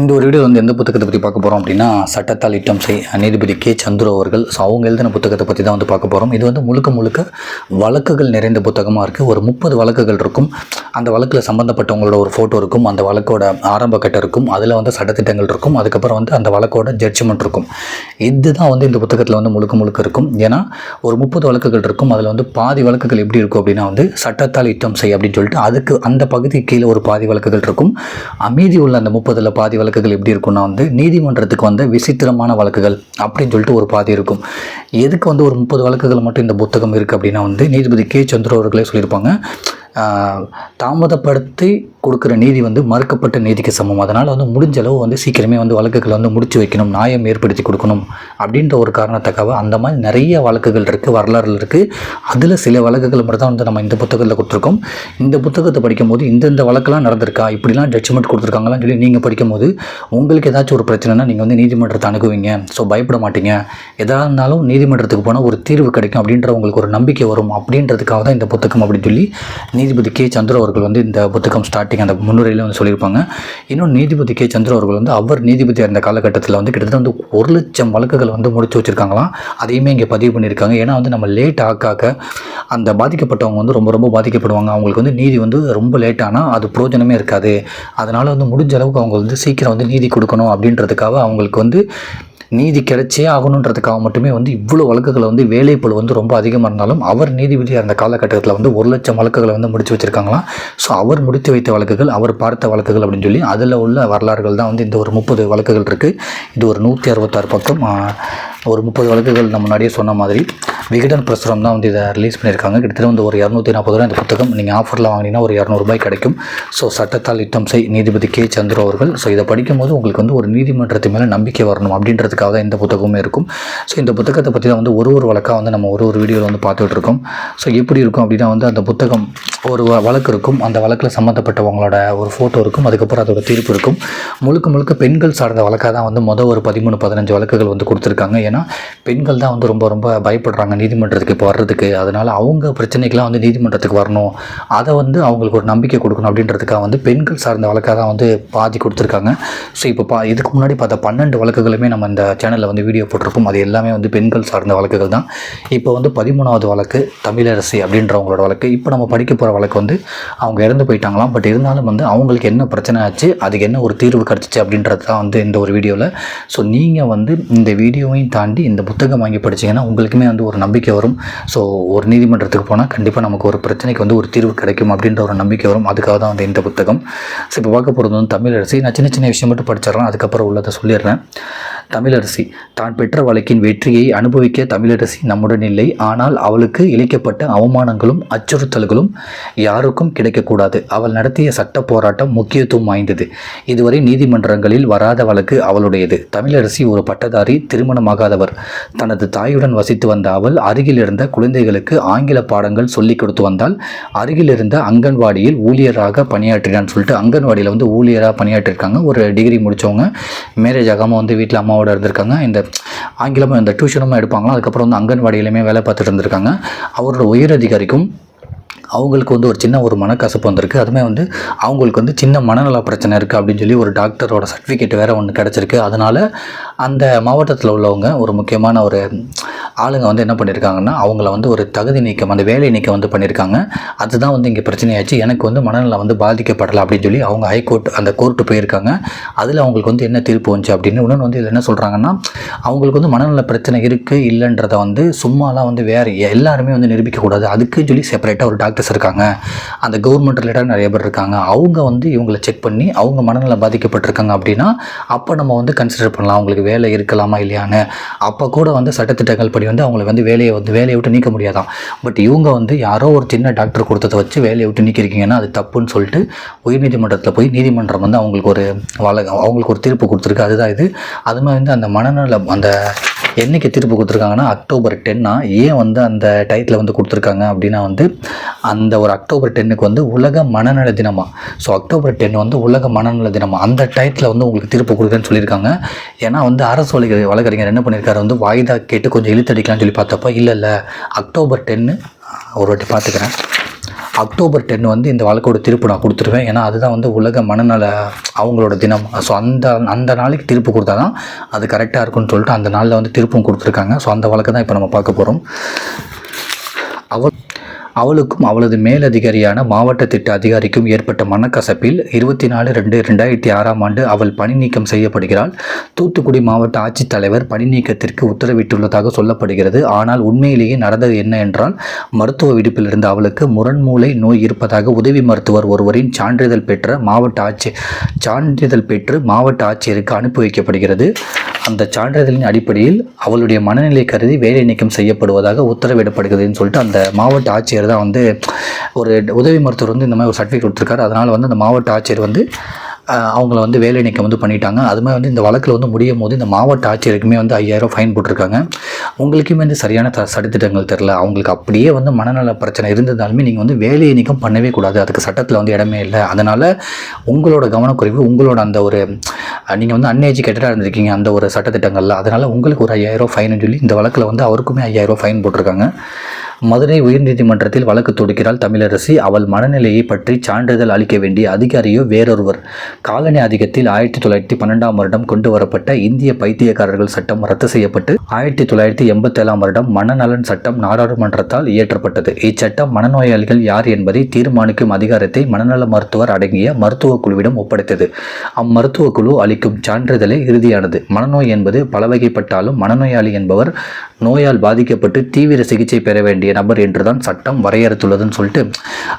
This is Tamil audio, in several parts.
இந்த ஒரு வீடியோ வந்து எந்த புத்தகத்தை பற்றி பார்க்க போகிறோம் அப்படின்னா சட்டத்தால் இட்டம் செய் நீதிபதி கே. சந்துரு அவர்கள் ஸோ அவங்க எழுதின புத்தகத்தை பற்றி தான் வந்து பார்க்க போகிறோம் இது வந்து முழுக்க முழுக்க வழக்குகள் நிறைந்த புத்தகமாக இருக்குது ஒரு முப்பது வழக்குகள் இருக்கும். அந்த வழக்கில் சம்மந்தப்பட்டவங்களோட ஒரு ஃபோட்டோ இருக்கும். அந்த வழக்கோட ஆரம்ப கட்டம் இருக்கும். அதில் வந்து சட்டத்திட்டங்கள் இருக்கும். அதுக்கப்புறம் வந்து அந்த வழக்கோட ஜட்ஜ்மெண்ட் இருக்கும். இதுதான் வந்து இந்த புத்தகத்தில் வந்து முழுக்க முழுக்க இருக்கும். ஏன்னா ஒரு முப்பது வழக்குகள் இருக்கும். அதில் வந்து பாதி வழக்குகள் எப்படி இருக்கும் அப்படின்னா வந்து சட்டத்தால் இட்டம் செய் அப்படின்னு சொல்லிட்டு அதுக்கு அந்த பகுதி கீழே ஒரு பாதி வழக்குகள் இருக்கும். அமைதி உள்ள அந்த முப்பதில் பாதி வழக்கு வழக்குகள் எப்படி இருக்கும்னா வந்து நீதிமன்றத்துக்கு வந்து விசித்திரமான வழக்குகள் அப்படின்னு சொல்லிட்டு ஒரு பாதி இருக்கும். எதுக்கு வந்து ஒரு முப்பது வழக்குகள் மட்டும் இந்த புத்தகம் இருக்குது அப்படின்னா வந்து நீதிபதி கே சந்திர அவர்களே சொல்லியிருப்பாங்க. தாமதப்படுத்தி கொடுக்குற நீதி வந்து மறுக்கப்பட்ட நீதிக்கு சமம். அதனால் வந்து முடிஞ்ச அளவு வந்து சீக்கிரமே வந்து வழக்குகளை வந்து முடிச்சு வைக்கணும் நியாயம் ஏற்படுத்தி கொடுக்கணும் அப்படின்ற ஒரு காரணத்துக்காக அந்த மாதிரி நிறைய வழக்குகள் இருக்குது வரலாறுகள் இருக்குது அதில் சில வழக்குகள் மட்டும் தான் வந்து நம்ம இந்த புத்தகத்தில் கொடுத்துருக்கோம். இந்த புத்தகத்தை படிக்கும்போது இந்தந்த வழக்கெல்லாம் நடந்திருக்கா? இப்படிலாம் ஜட்ஜ்மெண்ட் கொடுத்துருக்காங்களான்னு சொல்லி நீங்கள் படிக்கும்போது உங்களுக்கு ஏதாச்சும் ஒரு பிரச்சனைனா நீங்கள் வந்து நீதிமன்றத்தை அணுகுவீங்க. ஸோ பயப்பட மாட்டீங்க. எதாக இருந்தாலும் நீதிமன்றத்துக்கு போனால் ஒரு தீர்வு கிடைக்கும் அப்படின்ற உங்களுக்கு ஒரு நம்பிக்கை வரும். அப்படின்றதுக்காக தான் இந்த புத்தகம் அப்படின்னு சொல்லி நீதிபதி கே சந்திர அவர்கள் வந்து இந்த புத்தகம் ஸ்டார்டிங் அந்த முன்னுரையில் வந்து சொல்லியிருப்பாங்க. இன்னும் நீதிபதி கே சந்திர அவர்கள் வந்து அவர் நீதிபதியாக இருந்த காலகட்டத்தில் வந்து கிட்டத்தட்ட வந்து ஒரு லட்சம் வழக்குகள் வந்து முடிச்சு வச்சுருக்காங்களாம். அதையுமே இங்கே பதிவு பண்ணியிருக்காங்க. ஏன்னா வந்து நம்ம லேட் ஆக்காக்க அந்த பாதிக்கப்பட்டவங்க வந்து ரொம்ப ரொம்ப பாதிக்கப்படுவாங்க. அவங்களுக்கு வந்து நீதி வந்து ரொம்ப லேட் ஆனால் அது பிரோஜனமே இருக்காது. அதனால் வந்து முடிஞ்ச அளவுக்கு அவங்க வந்து சீக்கிரம் வந்து நீதி கொடுக்கணும் அப்படின்றதுக்காக அவங்களுக்கு வந்து நீதி கிடைச்சே ஆகணுன்றதுக்காக மட்டுமே வந்து இவ்வளோ வழக்குகளை வந்து வேலைப்பழு வந்து ரொம்ப அதிகமாக இருந்தாலும் அவர் நீதிபதியாக இருந்த காலகட்டத்தில் வந்து ஒரு லட்சம் வழக்குகளை வந்து முடித்து வச்சுருக்காங்களாம். ஸோ அவர் முடித்து வைத்த வழக்குகள் அவர் பார்த்த வழக்குகள் அப்படின்னு சொல்லி அதில் உள்ள வரலாறுகள் தான் வந்து இந்த ஒரு முப்பது வழக்குகள் இருக்குது இது ஒரு நூற்றி அறுபத்தாறு பக்கம். ஒரு முப்பது வழக்குகள் நம்ம முன்னாடியே சொன்ன மாதிரி விகடன் பிரசுரம் தான் வந்து இதை ரிலீஸ் பண்ணியிருக்காங்க. கிட்டத்தட்ட வந்து ஒரு இரநூத்தி நாற்பது ரூபா இந்த புத்தகம். நீங்கள் ஆஃபரில் வாங்கினீங்கன்னா ஒரு இரநூறுபாய் கிடைக்கும். ஸோ சட்டத்தால் யுத்தம் செய் நீதிபதி கே சந்திர அவர்கள். ஸோ இதை படிக்கும்போது உங்களுக்கு வந்து ஒரு நீதிமன்றத்து மேலே நம்பிக்கை வரணும் அப்படின்றதுக்காக தான் இந்த புத்தகமே இருக்கும். ஸோ இந்த புத்தகத்தை பற்றி தான் வந்து ஒரு ஒரு வழக்காக வந்து நம்ம ஒரு ஒரு வீடியோவில் வந்து பார்த்துட்டு இருக்கோம். ஸோ எப்படி இருக்கும் அப்படின்னா வந்து அந்த புத்தகம் ஒரு வழக்கு இருக்கும். அந்த வழக்கில் சம்மந்தப்பட்டவங்களோட ஒரு ஃபோட்டோ இருக்கும். அதுக்கப்புறம் அதோட தீர்ப்பு இருக்கும். முழுக்க முழுக்க பெண்கள் சார்ந்த வழக்காக தான் வந்து மொதல் ஒரு பதிமூணு பதினஞ்சு வழக்குகள் வந்து கொடுத்துருக்காங்க. ஏன்னா பெண்கள் தான் வந்து ரொம்ப ரொம்ப பயப்படுறாங்க நீதிமன்றத்துக்கு இப்போ வர்றதுக்கு. அதனால் அவங்க பிரச்சனைக்கெலாம் வந்து நீதிமன்றத்துக்கு வரணும். அதை வந்து அவங்களுக்கு ஒரு நம்பிக்கை கொடுக்கணும் அப்படின்றதுக்காக வந்து பெண்கள் சார்ந்த வழக்காக தான் வந்து பாதி கொடுத்துருக்காங்க. ஸோ இப்போ பா இதுக்கு முன்னாடி பார்த்த பன்னெண்டு வழக்குகளுமே நம்ம இந்த சேனலில் வந்து வீடியோ போட்டிருப்போம். அது எல்லாமே வந்து பெண்கள் சார்ந்த வழக்குகள் தான். இப்போ வந்து பதிமூணாவது வழக்கு தமிழரசி அப்படின்றவங்களோட வழக்கு. இப்போ நம்ம படிக்க போகிற வழக்கு வந்து அவங்க இறந்து போயிட்டாங்களாம். பட் இருந்தாலும் வந்து அவங்களுக்கு என்ன பிரச்சனை ஆச்சு அதுக்கு என்ன ஒரு தீர்வு கிடச்சிச்சு அப்படின்றது தான் வந்து இந்த ஒரு வீடியோவில் ஸோ நீங்கள் வந்து இந்த வீடியோவையும் தாண்டி இந்த புத்தகம் வாங்கி படிச்சிங்கன்னா உங்களுக்குமே வந்து ஒரு நம்பிக்கை வரும். ஸோ ஒரு நீதிமன்றத்துக்கு போனால் கண்டிப்பாக நமக்கு ஒரு பிரச்சனைக்கு வந்து ஒரு தீர்வு கிடைக்கும் அப்படின்ற ஒரு நம்பிக்கை வரும். அதுக்காக தான் வந்து இந்த புத்தகம். ஸோ இப்போ பார்க்க போகிறது வந்து தமிழரசி. நான் சின்ன சின்ன விஷயம் மட்டும் படிச்சிடறேன். அதுக்கப்புறம் உள்ளதை சொல்லிடுறேன். தமிழரசி தான் பெற்ற வழக்கின் வெற்றியை அனுபவிக்க தமிழரசி நம்முடன் இல்லை. ஆனால் அவளுக்கு இழைக்கப்பட்ட அவமானங்களும் அச்சுறுத்தல்களும் யாருக்கும் கிடைக்கக்கூடாது. அவள் நடத்திய சட்ட போராட்டம் முக்கியத்துவம் வாய்ந்தது. இதுவரை நீதிமன்றங்களில் வராத வழக்கு அவளுடையது. தமிழரசி ஒரு பட்டதாரி திருமணமாகாதவர். தனது தாயுடன் வசித்து வந்த அவள் அருகில் இருந்த குழந்தைகளுக்கு ஆங்கில பாடங்கள் சொல்லிக் கொடுத்து வந்தால் அருகில் இருந்த அங்கன்வாடியில் ஊழியராக பணியாற்றினான்னு சொல்லிட்டு அங்கன்வாடியில் வந்து ஊழியராக பணியாற்றிருக்காங்க. ஒரு டிகிரி முடித்தவங்க மேரேஜ் ஆகாமல் வந்து வீட்டில் அம்மாவோட இருந்திருக்காங்க இந்த ஆங்கிலமும் இந்த டியூஷனும் எடுப்பாங்களா அதுக்கப்புறம் வந்து அங்கன்வாடியிலையுமே வேலை பார்த்துட்டு இருந்திருக்காங்க. அவரோட உயர் அதிகாரிக்கும் அவங்களுக்கு வந்து ஒரு சின்ன ஒரு மனக்கசப்பு வந்திருக்கு. அதுமே வந்து அவங்களுக்கு வந்து சின்ன மனநல பிரச்சனை இருக்குது அப்படின்னு சொல்லி ஒரு டாக்டரோட சர்டிஃபிகேட் வேறு ஒன்று கிடச்சிருக்கு. அதனால் அந்த மாவட்டத்தில் உள்ளவங்க ஒரு முக்கியமான ஒரு ஆளுங்க வந்து என்ன பண்ணியிருக்காங்கன்னா அவங்கள வந்து ஒரு தகுதி நீக்கம் அந்த வேலை நீக்கம் வந்து பண்ணியிருக்காங்க அதுதான் வந்து இங்கே பிரச்சனையாச்சு. எனக்கு வந்து மனநலம் வந்து பாதிக்கப்படலை அப்படின்னு சொல்லி அவங்க ஹைகோர்ட் அந்த கோர்ட்டு போயிருக்காங்க. அதில் அவங்களுக்கு வந்து என்ன தீர்ப்பு வந்துச்சு அப்படின்னு இன்னொன்று வந்து இதில் என்ன சொல்கிறாங்கன்னா அவங்களுக்கு வந்து மனநல பிரச்சனை இருக்குது இல்லைன்றத வந்து சும்மாலாம் வந்து வேறு எல்லாருமே வந்து நிரூபிக்கக்கூடாது அதுக்கு சொல்லி செப்பரேட்டாக ஒரு டாக்டர்ஸ் இருக்காங்க. அந்த கவர்மெண்ட் ரிலேட்டாக நிறைய பேர் இருக்காங்க. அவங்க வந்து இவங்களை செக் பண்ணி அவங்க மனநலம் பாதிக்கப்பட்டிருக்காங்க அப்படின்னா அப்போ நம்ம வந்து கன்சிடர் பண்ணலாம். அவங்களுக்கு வேலை இருக்கலாமா இல்லையான்னு அப்போ கூட வந்து சட்டத்திட்டங்கள் படி வந்து அவங்களை வந்து வேலையை வந்து வேலையை விட்டு நீக்க முடியாதான். பட் இவங்க வந்து யாரோ ஒரு சின்ன டாக்டர் கொடுத்ததை வச்சு வேலையை விட்டு நீக்கிருக்கீங்கன்னா அது தப்புன்னு சொல்லிட்டு உயர்நீதிமன்றத்தில் போய் நீதிமன்றம் வந்து அவங்களுக்கு ஒரு வழ அவங்களுக்கு ஒரு தீர்ப்பு கொடுத்துருக்கு. அதுதான் இது. அது மாதிரி வந்து அந்த மனநல அந்த என்னைக்கு தீர்ப்பு கொடுத்துருக்காங்கன்னா அக்டோபர் டென்னா ஏன் வந்து அந்த டைட்டில் வந்து கொடுத்துருக்காங்க அப்படின்னா வந்து அந்த ஒரு அக்டோபர் டென்னுக்கு வந்து உலக மனநல தினமாக ஸோ அக்டோபர் டென் வந்து உலக மனநல தினமாக அந்த டைட்டில் வந்து உங்களுக்கு தீர்ப்பு கொடுக்குறேன்னு சொல்லியிருக்காங்க. ஏன்னா வந்து அரசு வழக்கு வழக்கறிஞர் என்ன பண்ணியிருக்காரு? வந்து வாய்தா கேட்டு கொஞ்சம் இழுத்தடிக்கலாம்னு சொல்லி பார்த்தப்ப இல்லை இல்லை. அக்டோபர் டென்னு ஒரு வாட்டி பார்த்துக்கிறேன். அக்டோபர் டென் வந்து இந்த வழக்கோட தீர்ப்பு நான் கொடுத்துருவேன். ஏன்னா அதுதான் வந்து உலக மனநல அவங்களோட தினம். ஸோ அந்த அந்த நாளைக்கு தீர்ப்பு கொடுத்தா தான் அது கரெக்டாக இருக்கும்னு சொல்லிட்டு அந்த நாளில் வந்து தீர்ப்பும் கொடுத்துருக்காங்க. ஸோ அந்த வழக்கு தான் இப்போ நம்ம பார்க்க போகிறோம் அவள் அவளுக்கும் அவளது மேலதிகாரியான மாவட்ட திட்ட அதிகாரிக்கும் ஏற்பட்ட மனக்கசப்பில் இருபத்தி நாலு ரெண்டு ரெண்டாயிரத்தி ஆறாம் ஆண்டு அவள் பணி நீக்கம் செய்யப்படுகிறாள். தூத்துக்குடி மாவட்ட ஆட்சித்தலைவர் பணி நீக்கத்திற்கு உத்தரவிட்டுள்ளதாக சொல்லப்படுகிறது. ஆனால் உண்மையிலேயே நடந்தது என்ன என்றால் மருத்துவ விடுப்பில் இருந்த அவளுக்கு முரண்மூளை நோய் இருப்பதாக உதவி மருத்துவர் ஒருவரின் சான்றிதழ் பெற்ற மாவட்ட ஆட்சி சான்றிதழ் பெற்று மாவட்ட ஆட்சியருக்கு அனுப்பி வைக்கப்படுகிறது. அந்த சான்றிதழின் அடிப்படையில் அவளுடைய மனநிலை கருதி வேலை நீக்கம் செய்யப்படுவதாக உத்தரவிடப்படுகிறதுன்னு சொல்லிட்டு அந்த மாவட்ட ஆட்சியர் தான் வந்து ஒரு உதவி மருத்துவர் வந்து இந்த மாதிரி ஒரு சர்டிஃபிகேட் கொடுத்துருக்காரு. அதனால் வந்து அந்த மாவட்ட ஆட்சியர் வந்து அவங்கள வந்து வேலை நீக்கம் வந்து பண்ணிட்டாங்க. அதுமாதிரி வந்து இந்த வழக்கில் வந்து முடியும் போது இந்த மாவட்ட ஆட்சியருக்குமே வந்து ஐயாயிரம் ஃபைன் போட்டிருக்காங்க. உங்களுக்குமே வந்து சரியான த சட்டத்திட்டங்கள் தெரில அவங்களுக்கு அப்படியே வந்து மனநல பிரச்சனை இருந்ததாலுமே நீங்கள் வந்து வேலையை நீக்கம் பண்ணவே கூடாது. அதுக்கு சட்டத்தில் வந்து இடமே இல்லை. அதனால் உங்களோட கவனக்குறைவு உங்களோட அந்த ஒரு நீங்கள் வந்து அன்எஜுகேட்டடாக இருந்திருக்கீங்க அந்த ஒரு சட்டத்திட்டங்களில். அதனால் உங்களுக்கு ஒரு ஐயாயிரம் ஃபைன் சொல்லி இந்த வழக்கில் வந்து அவருக்குமே ஐயாயிரம் ஃபைன் போட்டிருக்காங்க. மதுரை உயர்நீதிமன்றத்தில் வழக்கு தொடுக்கிறாள் தமிழரசி. அவள் மனநிலையை பற்றி சான்றிதழ் அளிக்க வேண்டிய அதிகாரியோ வேறொருவர். காலனி அதிகத்தில் ஆயிரத்தி தொள்ளாயிரத்தி பன்னெண்டாம் வருடம் கொண்டு வரப்பட்ட இந்திய பைத்தியக்காரர்கள் சட்டம் ரத்து செய்யப்பட்டு ஆயிரத்தி தொள்ளாயிரத்தி எண்பத்தேழாம் வருடம் மனநலன் சட்டம் நாடாளுமன்றத்தால் இயற்றப்பட்டது. இச்சட்டம் மனநோயாளிகள் யார் என்பதை தீர்மானிக்கும் அதிகாரத்தை மனநல மருத்துவர் அடங்கிய மருத்துவ குழுவிடம் ஒப்படைத்தது. அம்மருத்துவ குழு அளிக்கும் சான்றிதழே இறுதியானது. மனநோய் என்பது பலவகைப்பட்டாலும் மனநோயாளி என்பவர் நோயால் பாதிக்கப்பட்டு தீவிர சிகிச்சை பெற வேண்டிய நபர் என்று தான் சட்டம் வரையறுத்துள்ளதுன்னு சொல்லிட்டு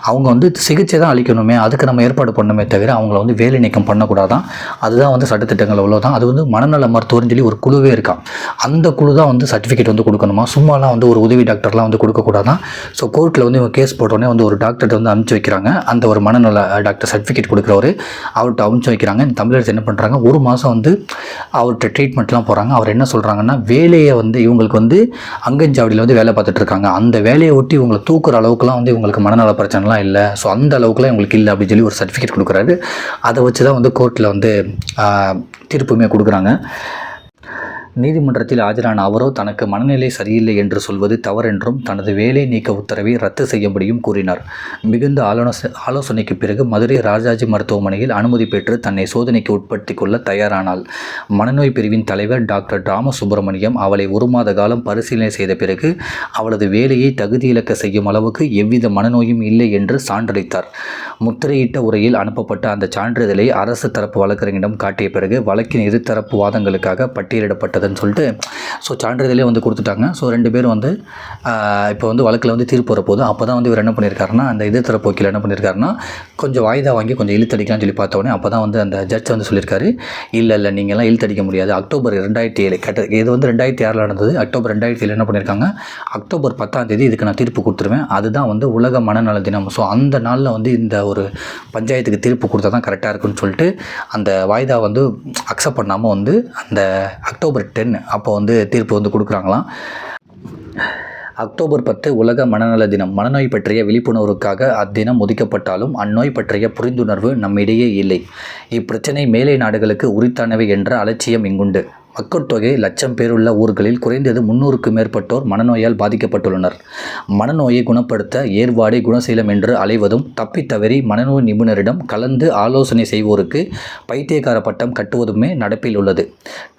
அவங்க வந்து சிகிச்சை தான் அளிக்கணுமே அதுக்கு நம்ம ஏற்பாடு பண்ணணுமே தவிர அவங்கள வந்து வேலை நீக்கம் பண்ணக்கூடாதான். அதுதான் வந்து சட்டத்திட்டங்கள் அவ்வளோதான் அது வந்து மனநல மருத்துவர்னு சொல்லி ஒரு குழுவே இருக்கான் அந்த குழு தான் வந்து சர்டிஃபிகேட் வந்து கொடுக்கணுமா? சும்மாலாம் வந்து ஒரு உதவி டாக்டர்லாம் வந்து கொடுக்கக்கூடாதான் ஸோ கோர்ட்டில் வந்து இவங்க கேஸ் போட்டோடனே வந்து ஒரு டாக்டர்கிட்ட வந்து அனுப்பிச்சு வைக்கிறாங்க. அந்த ஒரு மனநல டாக்டர் சர்டிஃபிகேட் கொடுக்குறவர் அவர்கிட்ட அனுப்பிச்சு வைக்கிறாங்க. இந்த தமிழர் என்ன பண்ணுறாங்க ஒரு மாதம் வந்து அவர்கிட்ட ட்ரீட்மெண்ட்லாம் போகிறாங்க அவர் என்ன சொல்கிறாங்கன்னா வேலையை வந்து இவங்களுக்கு வந்து அங்கஞ்சாவடியில் வந்து வேலை பார்த்துட்டு இருக்காங்க. அந்த வேலையை ஒட்டி இவங்களை தூக்குற அளவுக்குலாம் வந்து இவங்களுக்கு மனநல பிரச்சனைலாம் இல்லை. ஸோ அந்த அளவுக்குலாம் இவங்களுக்கு இல்லை அப்படின்னு சொல்லி ஒரு சர்டிஃபிகேட் கொடுக்குறாரு. அதை வச்சு தான் வந்து கோர்ட்டில் வந்து தீர்ப்புமே கொடுக்குறாங்க. நீதிமன்றத்தில் ஆஜரான அவரோ தனக்கு மனநிலை சரியில்லை என்று சொல்வது தவறென்றும் தனது வேலை நீக்க உத்தரவை ரத்து செய்யும்படியும் கூறினார். மிகுந்த ஆலோச ஆலோசனைக்கு பிறகு மதுரை ராஜாஜி மருத்துவமனையில் அனுமதி பெற்று தன்னை சோதனைக்கு உட்படுத்திக் கொள்ள தயாரானாள். மனநோய் பிரிவின் தலைவர் டாக்டர் ராமசுப்பிரமணியம் அவளை ஒரு மாத காலம் பரிசீலனை செய்த பிறகு அவளது வேலையை தகுதியிழக்க செய்யும் அளவுக்கு எவ்வித மனநோயும் இல்லை என்று சான்றளித்தார். முத்திரையிட்ட உரையில் அனுப்பப்பட்ட அந்த சான்றிதழை அரசு தரப்பு வழக்கறிஞரிடம் காட்டிய பிறகு வழக்கின் இருதரப்பு வாதங்களுக்காக பட்டியலிடப்பட்டதுன்னு சொல்லிட்டு ஸோ சான்றிதழே வந்து கொடுத்துட்டாங்க. ஸோ ரெண்டு பேரும் வந்து இப்போ வந்து வழக்கில் வந்து தீர்ப்பு வரப்போது அப்போ தான் வந்து இவர் என்ன பண்ணியிருக்காருன்னா அந்த எதிர்த்தரப்பு வக்கீல் என்ன பண்ணியிருக்காருன்னா கொஞ்சம் வாய்தா வாங்கி கொஞ்சம் இழுத்தடிக்கலாம்னு சொல்லி பார்த்தோன்னே அப்போ தான் வந்து அந்த ஜட்ஜ் வந்து சொல்லியிருக்காரு. இல்லை இல்லை நீங்கள்லாம் இழுத்தடிக்க முடியாது. அக்டோபர் ரெண்டாயிரத்தி ஏழு கட்ட இது வந்து ரெண்டாயிரத்தி ஆறில் நடந்தது. அக்டோபர் ரெண்டாயிரத்தி ஏழு என்ன பண்ணியிருக்காங்க அக்டோபர் பத்தாம் தேதி இதுக்கு நான் தீர்ப்பு கொடுத்துருவேன். அதுதான் வந்து உலக மனநல தினம். ஸோ அந்த நாளில் வந்து இந்த ஒரு பஞ்சாயத்துக்கு தீர்ப்பு கொடுத்தா தான் கரெக்டாக இருக்குன்னு சொல்லிட்டு அந்த வாய்தா வந்து அக்செப்ட் பண்ணாமல் வந்து அந்த அக்டோபர் டென் அப்போ வந்து தீர்ப்பு வந்து கொடுக்குறாங்களாம். அக்டோபர் பத்து உலக மனநல தினம். மனநோய் பற்றிய விழிப்புணர்வுக்காக அத்தினம் ஒதுக்கப்பட்டாலும் அந்நோய் பற்றிய புரிந்துணர்வு நம்மிடையே இல்லை. இப்பிரச்சனை மேலை நாடுகளுக்கு உரித்தானவை என்ற அலட்சியம் இங்குண்டு. மக்கட்தொகை லட்சம் பேருள்ள ஊர்களில் குறைந்தது முன்னூறுக்கு மேற்பட்டோர் மனநோயால் பாதிக்கப்பட்டுள்ளனர். மனநோயை குணப்படுத்த ஏர்வாடி குணசீலம் என்று அலைவதும் தப்பித்தவறி மனநோய் நிபுணரிடம் கலந்து ஆலோசனை செய்வோருக்கு பைத்தியக்கார பட்டம் கட்டுவதுமே நடப்பில் உள்ளது.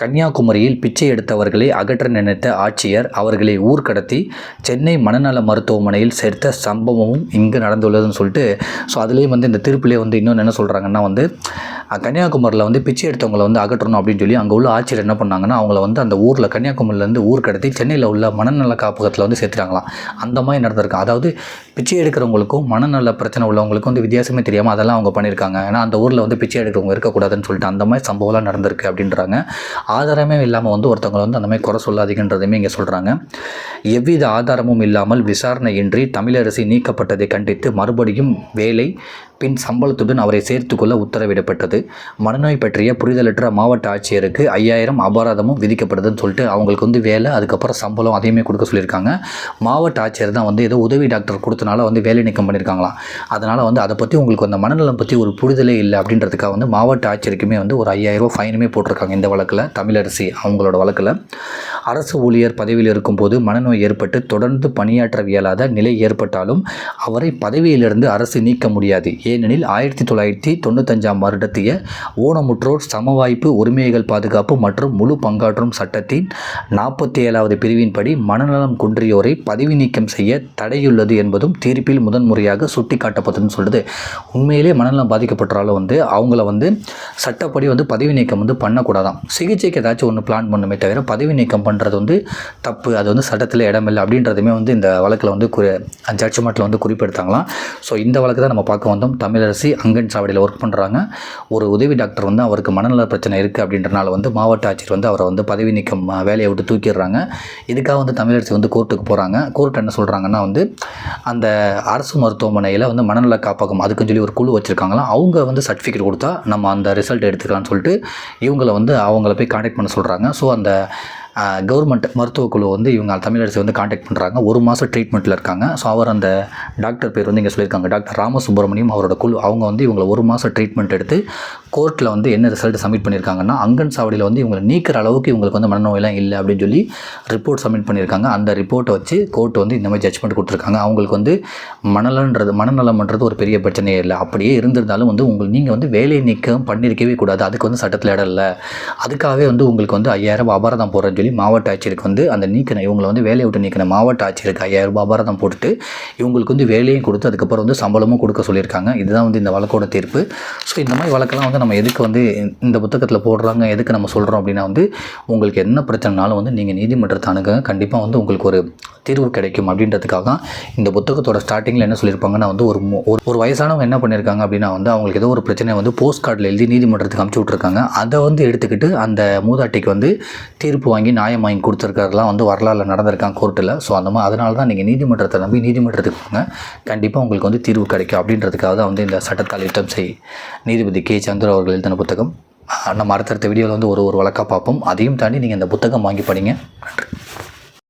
கன்னியாகுமரியில் பிச்சை எடுத்தவர்களை அகற்ற நினைத்த ஆட்சியர் அவர்களை ஊர் கடத்தி சென்னை மனநல மருத்துவமனையில் சேர்த்த சம்பவமும் இங்கு நடந்துள்ளதுன்னு சொல்லிட்டு ஸோ அதுலேயும் வந்து இந்த திருப்பிலே வந்து இன்னொன்று என்ன சொல்கிறாங்கன்னா வந்து கன்னியாகுமரியில் வந்து பிச்சை எடுத்தவங்களை வந்து அகற்றணும் அப்படின்னு சொல்லி அங்கே உள்ள ஆட்சியர் என்ன பண்ணாங்கன்னா அவங்கள வந்து அந்த ஊரில் கன்னியாகுமரியிலேருந்து ஊர் கடத்தி சென்னையில் உள்ள மனநல காப்பகத்தில் வந்து சேர்த்துட்டாங்களாம். அந்த மாதிரி நடந்திருக்கு. அதாவது பிச்சை எடுக்கிறவங்களுக்கும் மனநல பிரச்சனை உள்ளவங்களுக்கும் வந்து வித்தியாசமே தெரியாமல் அதெல்லாம் அவங்க பண்ணியிருக்காங்க. ஏன்னா அந்த ஊரில் வந்து பிச்சை எடுக்கிறவங்க இருக்கக்கூடாதுன்னு சொல்லிட்டு அந்த மாதிரி சம்பவம்லாம் நடந்திருக்கு அப்படின்றாங்க. ஆதாரமே இல்லாமல் வந்து ஒருத்தவங்களை வந்து அந்த மாதிரி குறை சொல்லாதீங்கன்றதையுமே இங்கே சொல்கிறாங்க எவ்வித ஆதாரமும் இல்லாமல் விசாரணையின்றி தமிழரசி நீக்கப்பட்டதை கண்டித்து மறுபடியும் வேலை பின் சம்பளத்துடன் அவரை சேர்த்துக்கொள்ள உத்தரவிடப்பட்டது. மனநோய் பற்றிய புரிதலற்ற மாவட்ட ஆட்சியருக்கு ஐயாயிரம் அபராதமும் விதிக்கப்படுதுன்னு சொல்லிட்டு அவங்களுக்கு வந்து வேலை அதுக்கப்புறம் சம்பளம் அதையுமே கொடுக்க சொல்லியிருக்காங்க. மாவட்ட ஆட்சியர் தான் வந்து ஏதோ உதவி டாக்டர் கொடுத்தனால வந்து வேலை நீக்கம் பண்ணியிருக்காங்களாம். அதனால் வந்து அதை பற்றி உங்களுக்கு அந்த மனநலம் பற்றி ஒரு புரிதலே இல்லை அப்படின்றதுக்காக வந்து மாவட்ட ஆட்சியருக்குமே வந்து ஒரு ஐயாயிரம் ஃபைனுமே போட்டிருக்காங்க இந்த வழக்கில் தமிழரசி அவங்களோட வழக்கில். அரசு ஊழியர் பதவியில் இருக்கும்போது மனநோய் ஏற்பட்டு தொடர்ந்து பணியாற்ற இயலாத நிலை ஏற்பட்டாலும் அவரை பதவியிலிருந்து அரசு நீக்க முடியாது. ஏனெனில் ஆயிரத்தி தொள்ளாயிரத்தி தொண்ணூத்தஞ்சாம் வருடத்திய ஊனமுற்றோர் சமவாய்ப்பு உரிமைகள் பாதுகாப்பு மற்றும் முழு பங்காற்றும் சட்டத்தின் நாற்பத்தி ஏழாவது பிரிவின்படி மனநலம் குன்றியோரை பதவி நீக்கம் செய்ய தடையுள்ளது என்பதும் தீர்ப்பில் முதன்முறையாக சுட்டிக்காட்டப்பட்டதுன்னு சொல்லுது உண்மையிலே மனநலம் பாதிக்கப்பட்டாலும் வந்து அவங்கள வந்து சட்டப்படி வந்து பதவி நீக்கம் வந்து பண்ணக்கூடாதான் சிகிச்சைக்கு ஏதாச்சும் ஒன்று பிளான் பண்ணுமே தவிர பதவி நீக்கம் பண்ணுறது வந்து தப்பு. அது வந்து சட்டத்தில் இடமில்லை அப்படின்றதுமே வந்து இந்த வழக்கில் வந்து குறி ஜட்ஜ்மெண்ட்டில் வந்து குறிப்பெடுத்தாங்களாம். ஸோ இந்த வழக்கு தான் நம்ம பார்க்க வந்தோம். தமிழரசி அங்கன் சாவடியில் ஒர்க் பண்ணுறாங்க ஒரு உதவி டாக்டர் வந்து அவருக்கு மனநல பிரச்சனை இருக்குது அப்படின்றனால வந்து மாவட்ட ஆட்சியர் வந்து அவரை வந்து பதவி நீக்கம் வேலையை விட்டு தூக்கிடுறாங்க. இதுக்காக வந்து தமிழரசி வந்து கோர்ட்டுக்கு போகிறாங்க கோர்ட் என்ன சொல்கிறாங்கன்னா வந்து அந்த அரசு மருத்துவமனையில் வந்து மனநல காப்பகம் அதுக்குன்னு சொல்லி ஒரு குழு வச்சுருக்காங்களாம். அவங்க வந்து சர்டிஃபிகேட் கொடுத்தா நம்ம அந்த ரிசல்ட் எடுத்துக்கலாம்னு சொல்லிட்டு இவங்கள வந்து அவங்கள போய் கான்டாக்ட் பண்ண சொல்கிறாங்க ஸோ அந்த கவர்மெண்ட் மருத்துவக்குழு வந்து இவங்க தமிழரசி வந்து காண்டாக்ட் பண்ணுறாங்க ஒரு மாதம் ட்ரீட்மெண்ட்டில் இருக்காங்க. ஸோ அவர் அந்த டாக்டர் பேர் வந்து இங்கே சொல்லியிருக்காங்க. டாக்டர் ராமசுப்ரமணியம் அவரோட குழு. அவங்க வந்து இவங்களை ஒரு மாதம் ட்ரீட்மெண்ட் எடுத்து கோர்ட்டில் வந்து என்ன ரிசல்ட் சப்மிட் பண்ணியிருக்காங்கன்னா அங்கன் சாவடியில் வந்து இவங்களை நீக்கிற அளவுக்கு இவங்களுக்கு வந்து மனநோயெல்லாம் இல்லை அப்படின்னு சொல்லி ரிப்போர்ட் சப்மிட் பண்ணியிருக்காங்க அந்த ரிப்போர்ட்டை வச்சு கோர்ட் வந்து இந்த மாதிரி ஜட்ஜ்மெண்ட் கொடுத்துருக்காங்க. அவங்களுக்கு வந்து மனநலன்றது மனநலம்ன்றது ஒரு பெரிய பிரச்சனையே இல்லை. அப்படியே இருந்திருந்தாலும் வந்து உங்களுக்கு நீங்கள் வந்து வேலையை நீக்கம் பண்ணியிருக்கவே கூடாது. அதுக்கு வந்து சட்டத்தில் இடம் இல்லை. அதுக்காகவே வந்து உங்களுக்கு வந்து ஐயாயிரம் ரூபாய் அபராதம் போடுறேன்னு சொல்லி மாவட்ட ஆட்சியருக்கு வந்து அந்த நீக்கின இவங்களை வந்து வேலையை விட்டு நீக்கின மாவட்ட ஆட்சியருக்கு ஐயாயிரம் ரூபாய் அபராதம் போட்டுட்டு இவங்களுக்கு வந்து வேலையும் கொடுத்து அதுக்கப்புறம் வந்து சம்பளமும் கொடுக்க சொல்லியிருக்காங்க. இதுதான் வந்து இந்த வழக்கோட தீர்ப்பு. ஸோ இந்த மாதிரி வழக்கெல்லாம் வந்து நம்ம எதுக்கு வந்து இந்த புத்தகத்தில் போடுறாங்க எதுக்கு நம்ம சொல்கிறோம் அப்படின்னா வந்து உங்களுக்கு என்ன பிரச்சனைனாலும் வந்து நீங்கள் நீதிமன்றத்தை அணுக கண்டிப்பாக வந்து உங்களுக்கு ஒரு தீர்வு கிடைக்கும் அப்படின்றதுக்காக தான் இந்த புத்தகத்தோட ஸ்டார்டிங்கில் என்ன சொல்லியிருப்பாங்கன்னா வந்து ஒரு ஒரு- வயசானவங்க என்ன பண்ணியிருக்காங்க அப்படின்னா வந்து அவங்களுக்கு ஏதோ ஒரு பிரச்சனை வந்து போஸ்ட் கார்டில் எழுதி நீதிமன்றத்துக்கு அமுச்சு விட்ருக்காங்க அதை வந்து எடுத்துக்கிட்டு அந்த மூதாட்டிக்கு வந்து தீர்ப்பு வாங்கி நியாயம் வாங்கி கொடுத்துருக்கறதுலாம் வந்து வரலாறு நடந்திருக்காங்க கோர்ட்டில் ஸோ அந்த மாதிரி அதனால தான் நீங்கள் நீதிமன்றத்தை நம்பி நீதிமன்றத்துக்கு போங்க. கண்டிப்பாக உங்களுக்கு வந்து தீர்வு கிடைக்கும் அப்படின்றதுக்காக தான் வந்து இந்த சட்டத்தால் யுத்தம் செய் நீதிபதி கே. சந்திர அவர்கள் எழுதின புத்தகம்? நம்ம அடுத்தடுத்த வீடியோவில் வந்து ஒரு ஒரு வழக்காக பார்ப்போம். அதையும் தாண்டி நீங்கள் இந்த புத்தகம் வாங்கி படிங்க. நன்றி.